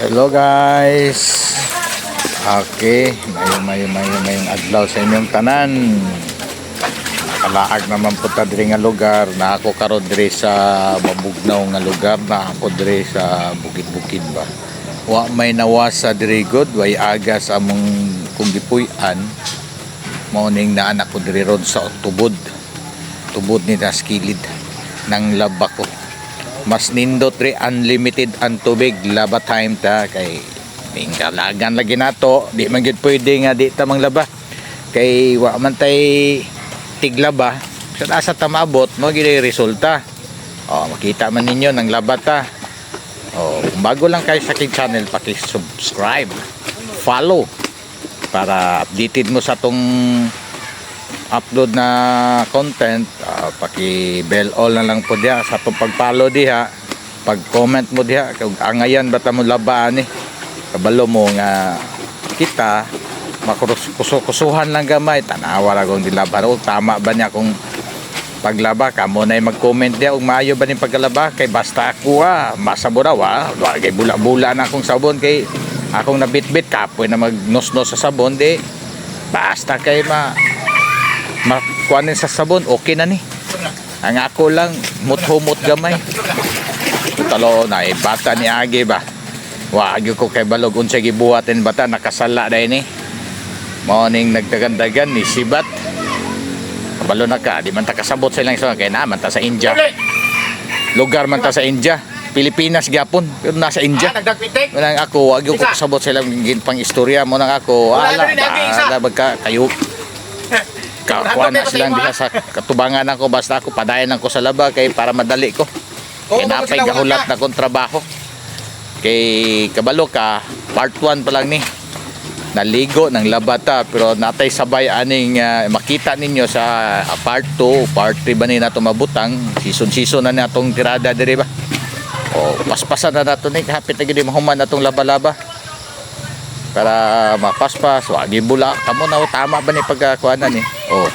Hello guys. Okay, mayo mayo mayo mayong adlaw sa inyong tanan. Nakalaag naman po ta diri nga lugar na ako karon diri sa mabugnaw nga lugar na ako diri sa bukid-bukid ba. Wa may nawasa diri god way aga sa among kung gipuy-an. Morning na anak ko diri ron sa tubod. Tubod ni Taskilid ng laba ko mas nindot ri unlimited ang tubig. Laba time ta kay mingkalagan lagi nato di man gid pwede nga di ta manglaba. Kay wa man tay tiglaba. Sa asa ta maabot mo gid resulta. Oh makita man ninyo nang laba ta. Oh bago lang kayo sa aking channel paki-subscribe follow para updated mo sa tong upload na content uh, paki bell all na lang po diha. Sa itong pag-follow diha pag comment mo diha kung angayan bata mo labaan eh kabalo mo nga kita makusuhan lang gamay tanawa ra kung dilaban o tama ba niya kung paglaba ka mo na mag-comment diha? Ug maayo ba ni pagkalaba kay basta ako ah masabura wa wa kay bula-bula na akong sabon kay akong nabitbit kapoy na magnosnos sa sabon di basta kay ma makuanin sa sabon okay na ni. Ang ako lang muthumot gamay. Talo na eh, bata ni agi ba? Wagi ko kay balog unsa gibuhatin bata nakasala dai ni morning nagdagan-dagan ni sibat. Kabalo na ka di man ta kasabot silang isa kay naman ta sa India. Lugar man ta sa India. Pilipinas gyapon pero nasa India. Ah, nagdagpitik. Ako, wag ko kasabot silang gin pang istorya mo nang ako. Wala na wala bagka kayo. Kakuha na silang diha sa katubangan ako basta ako padayon ako sa laba kay para madali ko. Kay napay gahulat na kong trabaho. Kay kabalo ka, part 1 pa lang ni. Naligo ng labata pero natay sabay aning ah, makita ninyo sa ah, part 2, part 3 ba ni nato mabutang, season-season na natong tirada diri ba. O paspasan na nato ni hapit na gid mahuman natong laba-laba. Para mapaspas, wagi bula. Kamo na tama ba ni pagkakuanan ni? Oh,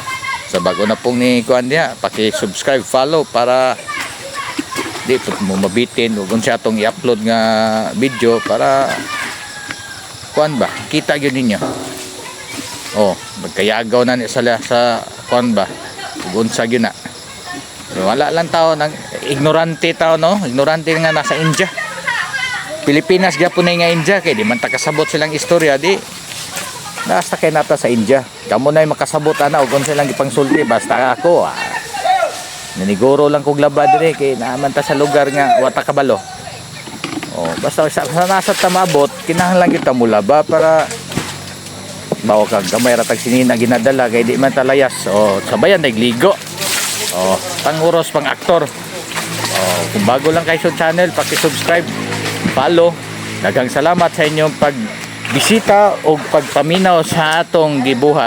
sa bago na pong ni kuan diha, paki-subscribe, follow para di po mo mabitin. Ug unsa atong i-upload nga video para kuan ba? Kita gyud ninyo. Oh magkayagaw na ni sa sa kuan ba? Ug unsa gyud na. Wala lang tao nang ignorante tao no? Ignorante nga nasa India Pilipinas gyapon na nga India kay di man ta kasabot silang istorya di Basta kay nata sa India. Kamo na makasabot ana ug unsa lang ipangsulti basta ako. Ah, naniguro lang kog laba dire kay naaman ta sa lugar nga wata kabalo. Oh, basta sa, sa nasa tamabot kinahanglan kita mo laba para bawa kag gamay ra tag sinina ginadala kay di man talayas. Oh, sabayan nagligo. Oh, panguros pang aktor. Oh, kung bago lang kayo sa channel, paki-subscribe, follow. Daghang salamat sa inyong pag bisita o pagpaminaw sa atong gibuhat.